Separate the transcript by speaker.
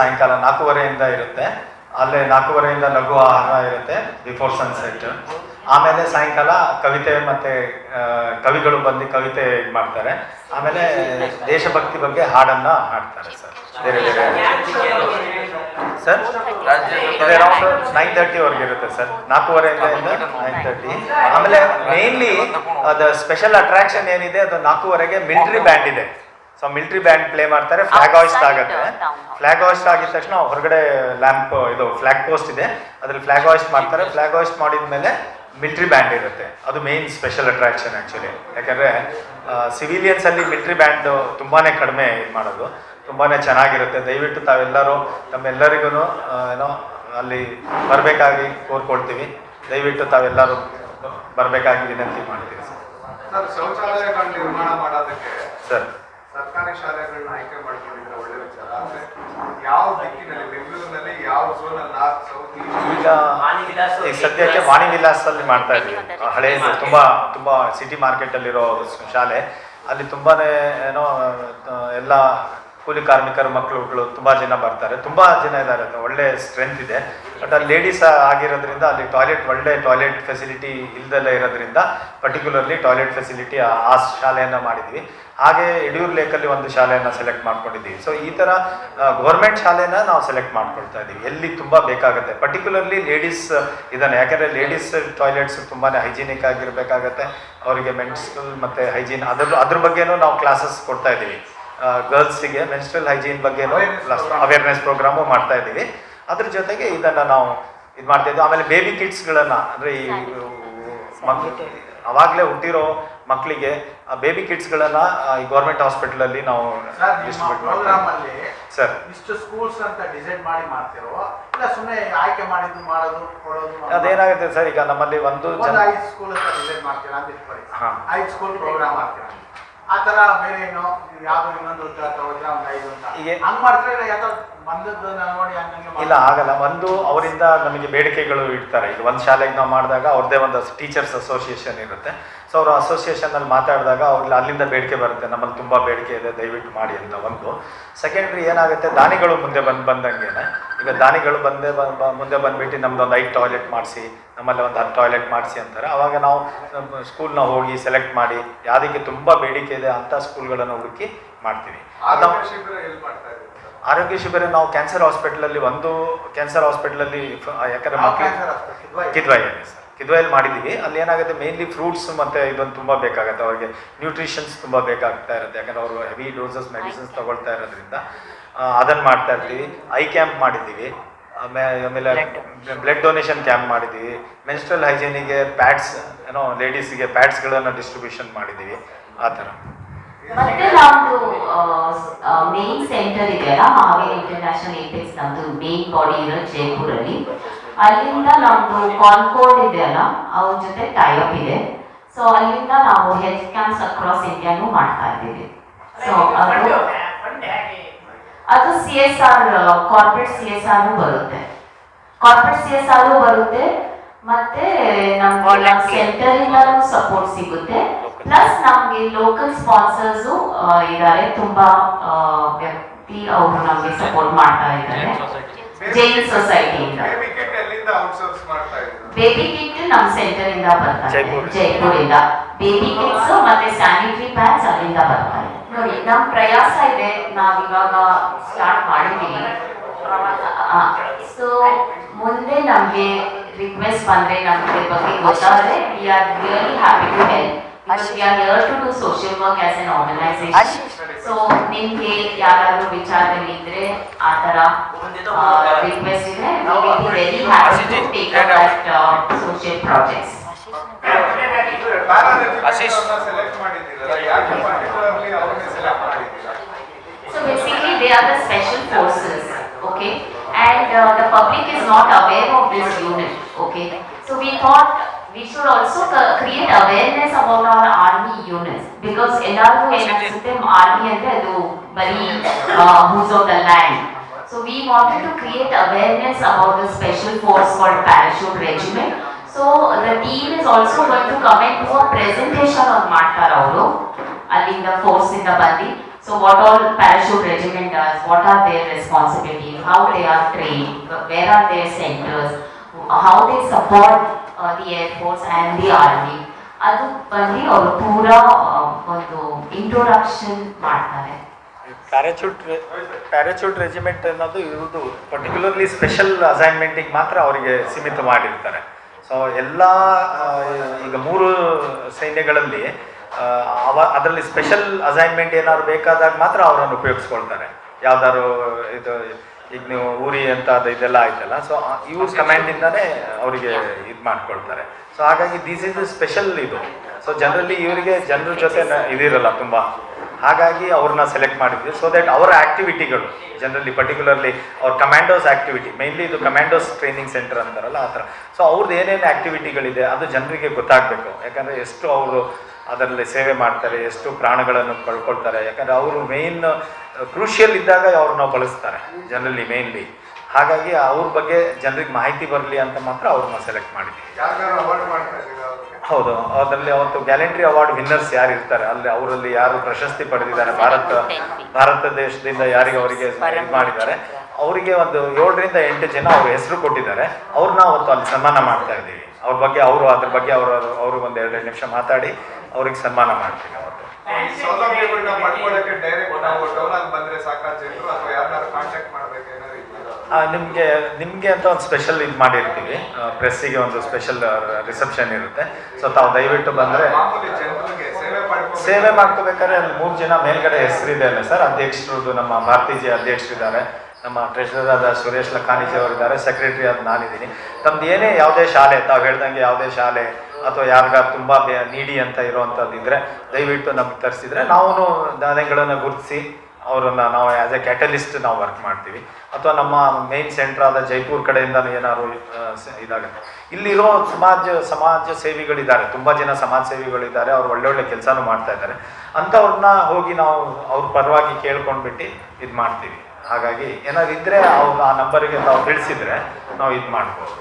Speaker 1: ಸಾಯಂಕಾಲ ನಾಲ್ಕೂವರೆಯಿಂದ ಇರುತ್ತೆ. ಅಲ್ಲೇ ನಾಲ್ಕೂವರೆಯಿಂದ ಲಘು ಆಹಾರ ಇರುತ್ತೆ ಬಿಫೋರ್ ಸನ್ಸೆಟ್ ಆಮೇಲೆ ಸಾಯಂಕಾಲ ಕವಿತೆ ಮತ್ತೆ ಕವಿಗಳು ಬಂದು ಕವಿತೆ ಮಾಡ್ತಾರೆ. ಆಮೇಲೆ ದೇಶಭಕ್ತಿ ಬಗ್ಗೆ ಹಾಡನ್ನ ಹಾಡ್ತಾರೆ ಸರ್. ಬೇರೆ ಬೇರೆ ಸರ್? ನೈನ್ ತರ್ಟಿವರೆಗೆ ಇರುತ್ತೆ ಸರ್. ನಾಲ್ಕೂವರೆಯಿಂದ ನೈನ್ ತರ್ಟಿ. ಆಮೇಲೆ ಮೇನ್ಲಿ ಅದು ಸ್ಪೆಷಲ್ ಅಟ್ರಾಕ್ಷನ್ ಏನಿದೆ, ಅದು ನಾಲ್ಕೂವರೆಗೆ ಮಿಲಿಟರಿ ಬ್ಯಾಂಡ್ ಇದೆ. ಸೊ ಮಿಲಿಟರಿ ಬ್ಯಾಂಡ್ ಪ್ಲೇ ಮಾಡ್ತಾರೆ ಫ್ಲಾಗ್ ಹಾಯಿಸ್ಟ್ ಆಗುತ್ತೆ. ಫ್ಲಾಗ್ ಹಾಯಿಸ್ಟ್ ಆಗಿದ ತಕ್ಷಣ ಹೊರಗಡೆ ಲ್ಯಾಂಪ್ ಇದು ಫ್ಲಾಗ್ ಪೋಸ್ಟ್ ಇದೆ. ಅದ್ರಲ್ಲಿ ಫ್ಲಾಗ್ ಹಾಯಿಸ್ಟ್ ಮಾಡ್ತಾರೆ. ಫ್ಲಾಗ್ ಹಾಯಿಸ್ಟ್ ಮಾಡಿದ ಮೇಲೆ ಮಿಲಿಟರಿ ಬ್ಯಾಂಡ್ ಇರುತ್ತೆ. ಅದು ಮೇನ್ ಸ್ಪೆಷಲ್ ಅಟ್ರಾಕ್ಷನ್ ಆ್ಯಕ್ಚುಲಿ ಯಾಕಂದರೆ ಸಿವಿಲಿಯನ್ಸ್ ಅಲ್ಲಿ ಮಿಲಿಟರಿ ಬ್ಯಾಂಡ್ ತುಂಬಾನೇ ಕಡಿಮೆ ಇದು ಮಾಡೋದು. ತುಂಬಾನೇ ಚೆನ್ನಾಗಿರುತ್ತೆ. ದಯವಿಟ್ಟು ತಾವೆಲ್ಲರೂ ತಮ್ಮೆಲ್ಲರಿಗೂ ಏನೋ ಅಲ್ಲಿ ಬರಬೇಕಾಗಿ ಕೋರ್ಕೊಳ್ತೀವಿ. ದಯವಿಟ್ಟು ತಾವೆಲ್ಲರೂ ಬರಬೇಕಾಗಿ ವಿನಂತಿ ಮಾಡ್ತೀವಿ ಸರ್.
Speaker 2: ಸರ್. ಸರ್ಕಾರಿ ಶಾಲೆಗಳನ್ನ ಆಯ್ಕೆ ಮಾಡ್ಕೊಂಡಿದ್ರೆ ಒಳ್ಳೆ ವಿಚಾರ. ಆದ್ರೆ ಯಾವ ದಿಕ್ಕಿನಲ್ಲಿ, ಬೆಂಗಳೂರಿನಲ್ಲಿ ಯಾವ ಝೋನ್ ನಾರ್ತ್ ಸೌತ್?
Speaker 1: ಈಗ ಸದ್ಯಕ್ಕೆ ವಾಣಿ ವಿಲಾಸಲ್ಲಿ ಮಾಡ್ತಾ ಇದ್ದೀವಿ. ಆ ತುಂಬ, ತುಂಬಾ ಸಿಟಿ ಮಾರ್ಕೆಟ್ ಅಲ್ಲಿರೋ ಶಾಲೆ. ಅಲ್ಲಿ ತುಂಬಾನೇ ಏನೋ ಎಲ್ಲ ಕೂಲಿ ಕಾರ್ಮಿಕರ ಮಕ್ಕಳುಗಳು ತುಂಬಾ ಜನ ಬರ್ತಾರೆ. ತುಂಬಾ ಜನ ಇದ್ದಾರೆ. ಒಳ್ಳೆ ಸ್ಟ್ರೆಂತ್ ಇದೆ. ಬಟ್ ಅಲ್ಲಿ ಲೇಡೀಸ್ ಆಗಿರೋದ್ರಿಂದ ಅಲ್ಲಿ ಟಾಯ್ಲೆಟ್ ಒಳ್ಳೆ ಟಾಯ್ಲೆಟ್ ಫೆಸಿಲಿಟಿ ಇಲ್ದೆಲ್ಲ ಇರೋದ್ರಿಂದ ಪರ್ಟಿಕ್ಯುಲರ್ಲಿ ಟಾಯ್ಲೆಟ್ ಫೆಸಿಲಿಟಿ ಆ ಶಾಲೆಯನ್ನು ಮಾಡಿದ್ವಿ. ಹಾಗೆ ಯಡಿಯೂರು ಲೇಕಲ್ಲಿ ಒಂದು ಶಾಲೆಯನ್ನು ಸೆಲೆಕ್ಟ್ ಮಾಡ್ಕೊಂಡಿದ್ದೀವಿ. ಸೊ ಈ ಥರ ಗೌರ್ಮೆಂಟ್ ಶಾಲೆನ ನಾವು ಸೆಲೆಕ್ಟ್ ಮಾಡ್ಕೊಳ್ತಾ ಇದ್ದೀವಿ ಎಲ್ಲಿ ತುಂಬ ಬೇಕಾಗುತ್ತೆ. ಪರ್ಟಿಕ್ಯುಲರ್ಲಿ ಲೇಡೀಸ್ ಇದನ್ನು ಯಾಕೆಂದರೆ ಲೇಡೀಸ್ ಟಾಯ್ಲೆಟ್ಸ್ ತುಂಬಾ ಹೈಜಿನಿಕ್ ಆಗಿರಬೇಕಾಗತ್ತೆ. ಅವರಿಗೆ ಮೆನ್ಸ್ಟ್ರಲ್ ಮತ್ತು ಹೈಜೀನ್ ಅದ್ರ ಅದ್ರ ಬಗ್ಗೆನೂ ನಾವು ಕ್ಲಾಸಸ್ ಕೊಡ್ತಾ ಇದ್ದೀವಿ ಗರ್ಲ್ಸಿಗೆ ಮೆನ್ಸ್ಟ್ರಲ್ ಹೈಜೀನ್ ಬಗ್ಗೆನೂ ಅವೇರ್ನೆಸ್ ಪ್ರೋಗ್ರಾಮು ಮಾಡ್ತಾ ಇದ್ದೀವಿ ಅದ್ರ ಜೊತೆಗೆ ಇದನ್ನ ನಾವು ಇದು ಮಾಡ್ತಾ ಇದ್ವಿ. ಆಮೇಲೆ ಬೇಬಿ ಕಿಟ್ಸ್ಗಳನ್ನ ಅಂದ್ರೆ ಈ ಮಕ್ಕಳು ಅವಾಗಲೇ ಹುಟ್ಟಿರೋ ಮಕ್ಕಳಿಗೆ ಬೇಬಿ ಕಿಟ್ಸ್ಗಳನ್ನ ಈ ಗೌರ್ಮೆಂಟ್ ಹಾಸ್ಪಿಟಲಲ್ಲಿ ನಾವು ಡಿಸ್ಟ್ರಿಬ್ಯೂಟ್
Speaker 3: ಪ್ರೋಗ್ರಾಮ್
Speaker 1: ಮಾಡ್ತೀವಿ
Speaker 3: ಅಲ್ಲಿ
Speaker 1: ಸರ್
Speaker 3: ಇಷ್ಟು ಸ್ಕೂಲ್ಸ್ ಅಂತ ಡಿಸೈಡ್ ಮಾಡಿ ಮಾಡ್ತಿರೋ? ಇಲ್ಲ ಸುಮ್ಮನೆ ಆಯ್ಕೆ ಮಾಡಿದ್ದು ಮಾಡೋದು ಕೊಡೋದು
Speaker 1: ಅದೇನಾಗುತ್ತೆ ಸರ್ ಈಗ ನಮ್ಮಲ್ಲಿ ಒಂದು
Speaker 3: ಐದು ಸ್ಕೂಲ್ ಅಂತ ಡಿಸೈಡ್ ಮಾಡ್ತೀರಾ ಅಂತ ಇಟ್ಕೊಳ್ಳಿ
Speaker 1: ಹೈ.
Speaker 3: ಐದು ಸ್ಕೂಲ್ ಪ್ರೋಗ್ರಾಮ್ ಮಾಡ್ತೀರಾ ಆ ತರ ಬೇರೆ ಏನು ಯಾವುದೋ ಇನ್ನೊಂದು ತಗೋದ್ರೆ ಒಂದು ಐದು ಅಂತ.
Speaker 1: ಹೀಗೆ-
Speaker 3: ಹಂಗ್ ಮಾಡ್ತಾರೆ ಇಲ್ಲ
Speaker 1: ಆಗಲ್ಲ. ಒಂದು ಅವರಿಂದ ನಮಗೆ ಬೇಡಿಕೆಗಳು ಇಡ್ತಾರೆ. ಈಗ ಒಂದು ಶಾಲೆಗೆ ನಾವು ಮಾಡಿದಾಗ ಅವ್ರದ್ದೇ ಒಂದು ಟೀಚರ್ಸ್ ಅಸೋಸಿಯೇಷನ್ ಇರುತ್ತೆ. ಸೊ ಅವರು ಅಸೋಸಿಯೇಷನ್ ಅಲ್ಲಿ ಮಾತಾಡಿದಾಗ ಅವ್ರಿಗೆ ಅಲ್ಲಿಂದ ಬೇಡಿಕೆ ಬರುತ್ತೆ. ನಮ್ಮಲ್ಲಿ ತುಂಬಾ ಬೇಡಿಕೆ ಇದೆ ದಯವಿಟ್ಟು ಮಾಡಿ ಅಂತ ಒಂದು. ಸೆಕೆಂಡ್ರಿ ಏನಾಗುತ್ತೆ? ದಾನಿಗಳು ಮುಂದೆ ಬಂದು ಬಂದಂಗೆನೆ. ಈಗ ದಾನಿಗಳು ಬಂದೇ ಮುಂದೆ ಬಂದ್ಬಿಟ್ಟು ನಮ್ದು ಒಂದು ಐದು ಟಾಯ್ಲೆಟ್ ಮಾಡಿಸಿ ನಮ್ಮಲ್ಲಿ ಒಂದು ಹತ್ತು ಟಾಯ್ಲೆಟ್ ಮಾಡಿಸಿ ಅಂತಾರೆ. ಅವಾಗ ನಾವು ಸ್ಕೂಲ್ನ ಹೋಗಿ ಸೆಲೆಕ್ಟ್ ಮಾಡಿ ಯಾವುದಕ್ಕೆ ತುಂಬಾ ಬೇಡಿಕೆ ಇದೆ ಅಂತ ಸ್ಕೂಲ್ಗಳನ್ನು ಹುಡುಕಿ ಮಾಡ್ತೀವಿ. ಅದು
Speaker 2: ಆರೋಗ್ಯ ಶಿಬಿರ
Speaker 1: ನಾವು ಕ್ಯಾನ್ಸರ್ ಹಾಸ್ಪಿಟಲಲ್ಲಿ ಒಂದು ಕ್ಯಾನ್ಸರ್ ಹಾಸ್ಪಿಟ್ಲಲ್ಲಿ ಯಾಕಂದ್ರೆ ಮಕ್ಕಳು ಕಿದ್ವಾಯಲ್ಲಿ ಸರ್ ಕಿದ್ವಾಯಲ್ಲಿ ಮಾಡಿದ್ದೀವಿ. ಅಲ್ಲಿ ಏನಾಗುತ್ತೆ ಮೇನ್ಲಿ ಫ್ರೂಟ್ಸ್ ಮತ್ತೆ ಇದೊಂದು ತುಂಬ ಬೇಕಾಗುತ್ತೆ. ಅವ್ರಿಗೆ ನ್ಯೂಟ್ರಿಷನ್ಸ್ ತುಂಬ ಬೇಕಾಗ್ತಾ ಇರುತ್ತೆ. ಯಾಕಂದ್ರೆ ಅವರು ಹೆವಿ ಡೋಸಸ್ ಮೆಡಿಸಿನ್ಸ್ ತಗೊಳ್ತಾ ಇರೋದ್ರಿಂದ ಅದನ್ನು ಮಾಡ್ತಾ ಇರ್ತೀವಿ. ಐ ಕ್ಯಾಂಪ್ ಮಾಡಿದ್ದೀವಿ. ಆಮೇಲೆ ಆಮೇಲೆ ಬ್ಲಡ್ ಡೊನೇಷನ್ ಕ್ಯಾಂಪ್ ಮಾಡಿದ್ದೀವಿ. ಮೆನ್ಸ್ಟ್ರಲ್ ಹೈಜೀನಿಗೆ ಪ್ಯಾಡ್ಸ್ ಏನೋ ಲೇಡೀಸ್ಗೆ ಪ್ಯಾಡ್ಸ್ಗಳನ್ನು ಡಿಸ್ಟ್ರಿಬ್ಯೂಷನ್ ಮಾಡಿದ್ದೀವಿ. ಆ ಥರ.
Speaker 4: ಮತ್ತೆ ನಮ್ದು ಮೇನ್ ಸೆಂಟರ್ ಇದೆಯಲ್ಲ ಹಾವೇರಿ ಇಂಟರ್ನ್ಯಾಷನಲ್ ಏಪೆಕ್ಸ್ ನಮ್ದು ಮೇನ್ ಬಾಡಿ ಇರೋ ಜೈಪುರಲ್ಲಿ. ಅಲ್ಲಿಂದ ನಮ್ದು ಕಾನ್ಕೋಡ್ ಇದೆಯಲ್ಲ ಅವ್ರ ಜೊತೆ ಟೈಅಪ್ ಇದೆ. ಸೊ ಅಲ್ಲಿಂದ ನಾವು ಹೆಲ್ತ್ ಕ್ಯಾಂಪ್ಸ್ ಅಕ್ರಾಸ್ ಇಂಡಿಯಾನು ಮಾಡ್ತಾ ಇದ್ದೀವಿ. ಸೊ ಅದು ಅದು C S R corporate C S R ಬರುತ್ತೆ. ಕಾರ್ಪೊರೇಟ್ ಸಿ ಎಸ್ ಆರ್ ಬರುತ್ತೆ ಮತ್ತೆ ನಮ್ಗೆ ಸೆಂಟರ್ ಇಂದಲೂ ಸಪೋರ್ಟ್ ಸಿಗುತ್ತೆ. ಪ್ಲಸ್ ನಮಗೆ ಲೋಕಲ್ ಸ್ಪಾನ್ಸರ್ಸ್ ಇದ್ದಾರೆ ತುಂಬಾ ವ್ಯಕ್ತಿ ಅವರು ನಮಗೆ ಸಪೋರ್ಟ್ ಮಾಡ್ತಾ ಇದ್ದಾರೆ. ಜೈನ್ ಸೊಸೈಟಿಯಿಂದ
Speaker 2: ಬೇಬಿ ಕಿಟ್ ನಮ್ಮ ಔಟ್ಸೋರ್ಸ್ ಮಾಡ್ತಾ ಇದ್ದೀವಿ
Speaker 4: ಬೇಬಿ ಕಿಟ್ ನಮ್ ಸೆಂಟರ್ ಇಂದ ಬರ್ತಾರೆ
Speaker 1: ಜೈಪುರ್.
Speaker 4: ಜೈಪುರಿಂದ ಬೇಬಿ ಕಿಟ್ಸ್ ಮತ್ತೆ ಸ್ಯಾನಿಟರಿ ಪ್ಯಾಡ್ಸ್ ಅಲ್ಲಿಂದ ಬರ್ತಾರೆ ನೋಡಿ ನಮ್ ಪ್ರಯಾಸ ಇದೆ. ನಾವ್ ಇವಾಗ ಸ್ಟಾರ್ಟ್ ಮಾಡಿದೀವಿ. ಸೊ ಮುಂದೆ ನಮ್ಗೆ ರಿಕ್ವೆಸ್ಟ್ ಬಂದ್ರೆ ನಮ್ಗೆ ಬಗ್ಗೆ ಗೊತ್ತಾದ್ರೆ we are really happy to help Because we are here to do social work as an organisation so ನಿಮ್ಗೆ ಯಾರಾದ್ರೂ ವಿಚಾರದಲ್ಲಿ ಇದ್ರೆ ಆ ತರ ರಿಕ್ವೆಸ್ಟ್ ಇದ್ರೆ we will be very happy to take up that social projects
Speaker 2: select ಮಾಡಿದ್ದೀರಲ್ಲ ಯಾಕೆ particularly ಅವ್ರನ್ನೇ select ಮಾಡಿದ್ದೀರಾ
Speaker 4: So basically, they are the special forces, okay? And uh, the public is not aware of this unit, okay? So we thought we should also c- create awareness about our army units because ಎಲ್ಲರಿಗೂ ಏನಾಗ್ಸುತ್ತೆ army ಅಂದ್ರೆ ಅದು ಬರೀ who's of the land so we wanted to create awareness about the special force called parachute regiment so the team is also going to come and to a presentation ಅವ್ರು ಮಾಡ್ತಾರೆ ಅವರು ಅಲ್ಲಿಂದ force ಇಂದ ಬಂದು So what all parachute regiment does, what are their responsibilities, how they are trained, where are their centers, how they support uh, the Air Force the army. ಅದು ಬಂದು ಅವರು ಪೂರಾ ಒಂದು ಇಂಟ್ರೊಡಕ್ಷನ್ ಮಾಡ್ತಾರೆ.
Speaker 1: ಪ್ಯಾರಾಚೂಟ್ ಪ್ಯಾರಾಚೂಟ್ ರೆಜಿಮೆಂಟ್ ಅನ್ನೋದು ಇರುವುದು particularly special ಅಸೈನ್ಮೆಂಟಿಗೆ ಮಾತ್ರ ಅವರಿಗೆ ಸೀಮಿತ ಮಾಡಿರ್ತಾರೆ. ಸೊ ಎಲ್ಲ ಈಗ ಮೂರು ಸೈನ್ಯಗಳಲ್ಲಿ ಅವ ಅದರಲ್ಲಿ ಸ್ಪೆಷಲ್ ಅಸೈನ್ಮೆಂಟ್ ಏನಾದ್ರು ಬೇಕಾದಾಗ ಮಾತ್ರ ಅವರನ್ನು ಉಪಯೋಗಿಸ್ಕೊಳ್ತಾರೆ. ಯಾವ್ದಾದ್ರು ಇದು ಈಗ ನೀವು ಊರಿ ಅಂತ ಅದು ಇದೆಲ್ಲ ಆಯ್ತಲ್ಲ ಸೊ ಇವ್ರ ಕಮ್ಯಾಂಡಿಂದಾನೇ ಅವರಿಗೆ ಇದು ಮಾಡ್ಕೊಳ್ತಾರೆ. ಸೊ ಹಾಗಾಗಿ ದಿಸ್ ಇಸ್ ಸ್ಪೆಷಲ್ ಇದು. ಸೊ ಜನರಲ್ಲಿ ಇವರಿಗೆ ಜನರ ಜೊತೆ ಇದಿರಲ್ಲ ತುಂಬ. ಹಾಗಾಗಿ ಅವ್ರನ್ನ ಸೆಲೆಕ್ಟ್ ಮಾಡಿದ್ವಿ. ಸೊ ದಟ್ ಅವರ ಆಕ್ಟಿವಿಟಿಗಳು ಜನರಲಿ ಪರ್ಟಿಕ್ಯುಲರ್ಲಿ ಅವ್ರ ಕಮ್ಯಾಂಡೋಸ್ ಆಕ್ಟಿವಿಟಿ ಮೇನ್ಲಿ ಇದು ಕಮ್ಯಾಂಡೋಸ್ ಟ್ರೈನಿಂಗ್ ಸೆಂಟರ್ ಅಂತಾರಲ್ಲ ಆ ಥರ. ಸೊ ಅವ್ರದ್ದು ಏನೇನು ಆಕ್ಟಿವಿಟಿಗಳಿದೆ ಅದು ಜನರಿಗೆ ಗೊತ್ತಾಗಬೇಕು. ಯಾಕಂದರೆ ಎಷ್ಟು ಅವರು ಅದರಲ್ಲಿ ಸೇವೆ ಮಾಡ್ತಾರೆ ಎಷ್ಟು ಪ್ರಾಣಗಳನ್ನು ಕಳ್ಕೊಳ್ತಾರೆ. ಯಾಕಂದರೆ ಅವರು ಮೇಯ್ನ್ ಕ್ರೂಷಿಯಲ್ ಇದ್ದಾಗ ಅವ್ರನ್ನ ಬಳಸ್ತಾರೆ ಜನರಲ್ಲಿ ಮೇನ್ಲಿ ಹಾಗಾಗಿ ಅವ್ರ ಬಗ್ಗೆ ಜನರಿಗೆ ಮಾಹಿತಿ ಬರಲಿ ಅಂತ ಮಾತ್ರ ಅವ್ರನ್ನ ಸೆಲೆಕ್ಟ್ ಮಾಡಿದ್ದೀವಿ. ಹೌದು ಅದರಲ್ಲಿ ಅವತ್ತು ಗ್ಯಾಲೆಂಟ್ರಿ ಅವಾರ್ಡ್ ವಿನ್ನರ್ಸ್ ಯಾರು ಇರ್ತಾರೆ? ಅಲ್ಲಿ ಅವರಲ್ಲಿ ಯಾರು ಪ್ರಶಸ್ತಿ ಪಡೆದಿದ್ದಾರೆ? ಭಾರತ ಭಾರತ ದೇಶದಿಂದ ಯಾರಿಗೆ ಅವರಿಗೆ ಮಾಡಿದ್ದಾರೆ? ಅವರಿಗೆ ಒಂದು ಏಳರಿಂದ ಎಂಟು ಜನ ಅವ್ರ ಹೆಸರು ಕೊಟ್ಟಿದ್ದಾರೆ. ಅವ್ರನ್ನ ಅವತ್ತು ಅಲ್ಲಿ ಸನ್ಮಾನ ಮಾಡ್ತಾ ಇದ್ದೀವಿ. ಅವ್ರ ಬಗ್ಗೆ ಅವರು ಅದ್ರ ಬಗ್ಗೆ ಅವರು ಅವರು ಒಂದು ಎರಡು ನಿಮಿಷ ಮಾತಾಡಿ ಅವ್ರಿಗೆ ಸನ್ಮಾನ ಮಾಡ್ತೀವಿ ಅವತ್ತು. ನಿಮಗೆ ನಿಮಗೆ ಅಂತ ಒಂದು ಸ್ಪೆಷಲ್ ಇದು ಮಾಡಿರ್ತೀವಿ. ಪ್ರೆಸ್ಸಿಗೆ ಒಂದು ಸ್ಪೆಷಲ್ ರಿಸೆಪ್ಷನ್ ಇರುತ್ತೆ. ಸೊ ತಾವು ದಯವಿಟ್ಟು ಬಂದರೆ
Speaker 2: ಮಾಮೂಲಿ ಜನರಿಗೆ ಸೇವೆ ಮಾಡ್ಕೊಂಡು
Speaker 1: ಸೇವೆ ಮಾಡ್ಕೋಬೇಕಾದ್ರೆ ಅಲ್ಲಿ ಮೂರು ಜನ ಮೇಲ್ಗಡೆ ಹೆಸರಿದೆ ಅಲ್ಲ ಸರ್. ಅಧ್ಯಕ್ಷರದ್ದು ನಮ್ಮ ಭಾರತೀಜಿ ಅಧ್ಯಕ್ಷರಿದ್ದಾರೆ. ನಮ್ಮ ಟ್ರೆಷರರ್ ಆದ ಸುರೇಶ್ ಲಖಾನಿಜಿ ಅವರಿದ್ದಾರೆ. ಸೆಕ್ರೆಟರಿ ಆದ ನಾನಿದ್ದೀನಿ. ತಮ್ದು ಏನೇ ಯಾವುದೇ ಶಾಲೆ ತಾವು ಹೇಳ್ದಂಗೆ ಯಾವುದೇ ಶಾಲೆ ಅಥವಾ ಯಾರಿಗಾರು ತುಂಬ ನೀಡಿ ಅಂತ ಇರೋವಂಥದ್ದು ಇದ್ದರೆ ದಯವಿಟ್ಟು ನಮ್ಗೆ ತರಿಸಿದರೆ ನಾವು ದಾನಿಗಳನ್ನು ಗುರುತಿಸಿ ಅವರನ್ನು ನಾವು ಆ್ಯಸ್ ಎ ಕ್ಯಾಟಲಿಸ್ಟ್ ನಾವು ವರ್ಕ್ ಮಾಡ್ತೀವಿ. ಅಥವಾ ನಮ್ಮ ಮೇನ್ ಸೆಂಟರ್ ಆದ ಜೈಪುರ್ ಕಡೆಯಿಂದ ಏನಾದ್ರು ಇದಾಗುತ್ತೆ. ಇಲ್ಲಿರೋ ಸಮಾಜ ಸಮಾಜ ಸೇವಿಗಳಿದ್ದಾರೆ. ತುಂಬ ಜನ ಸಮಾಜ ಸೇವಿಗಳಿದ್ದಾರೆ. ಅವ್ರು ಒಳ್ಳೊಳ್ಳೆ ಕೆಲಸನೂ ಮಾಡ್ತಾ ಇದ್ದಾರೆ. ಅಂಥವ್ರನ್ನ ಹೋಗಿ ನಾವು ಅವ್ರ ಪರವಾಗಿ ಕೇಳ್ಕೊಂಡ್ಬಿಟ್ಟು ಇದು ಮಾಡ್ತೀವಿ ಹಾಗಾಗಿ ಏನಾದ್ರು ಇದ್ದರೆ ಅವ್ರು ಆ ನಂಬರಿಗೆ ತಾವು ತಿಳಿಸಿದ್ರೆ ನಾವು ಇದು ಮಾಡ್ಬೋದು